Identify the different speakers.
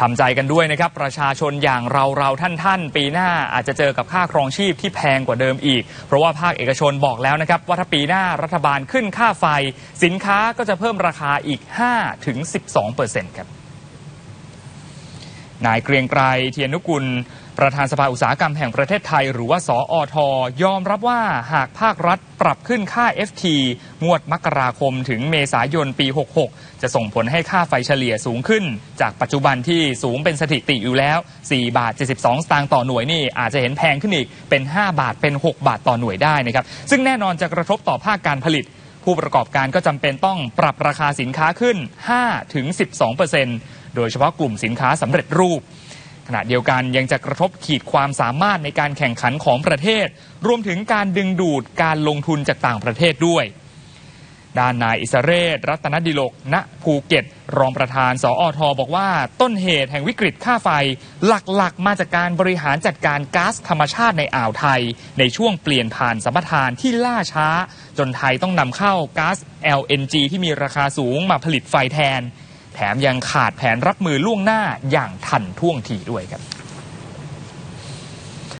Speaker 1: ทำใจกันด้วยนะครับ ประชาชนอย่างเราเราท่านท่านปีหน้าอาจจะเจอกับค่าครองชีพที่แพงกว่าเดิมอีก เพราะว่าภาคเอกชนบอกแล้วนะครับ ว่าถ้าปีหน้ารัฐบาลขึ้นค่าไฟ สินค้าก็จะเพิ่มราคาอีก 5-12%ครับนายเกรียงไกรเทียนนุกุล ประธานสภาอุตสาหกรรมแห่งประเทศไทย หรือว่า สออทยอมรับว่าหากภาครัฐปรับขึ้นค่า FT งวดมกราคมถึงเมษายนปี 66 จะส่งผลให้ค่าไฟเฉลี่ยสูงขึ้น จากปัจจุบันที่สูงเป็นสถิติอยู่แล้ว 4 บาท 72 สตางค์ต่อหน่วยนี่อาจจะเห็นแพงขึ้นอีกเป็น 5 บาทเป็น 6 บาทต่อหน่วยได้นะครับ ซึ่งแน่นอนจะกระทบต่อภาคการผลิต ผู้ประกอบการก็จำเป็นต้องปรับราคาสินค้าขึ้น 5-12%โดยเฉพาะกลุ่มสินค้าสำเร็จรูป ขณะเดียวกันยังจะกระทบขีดความสามารถในการแข่งขันของประเทศ รวมถึงการดึงดูดการลงทุนจากต่างประเทศด้วยด้านนายอิสเรศรัตนดิลก ณ ภูเก็ต รองประธาน สออทบอกว่าต้นเหตุแห่งวิกฤตค่าไฟ หลักๆ มาจากการบริหารจัดการก๊าซธรรมชาติในอ่าวไทย ในช่วงเปลี่ยนผ่านสัมปทานที่ล่าช้า จนไทยต้องนำเข้าก๊าซ LNG ที่มีราคาสูงมาผลิตไฟแทน แถมยังขาดแผนรับมือล่วงหน้าอย่างทันท่วงทีด้วยครับ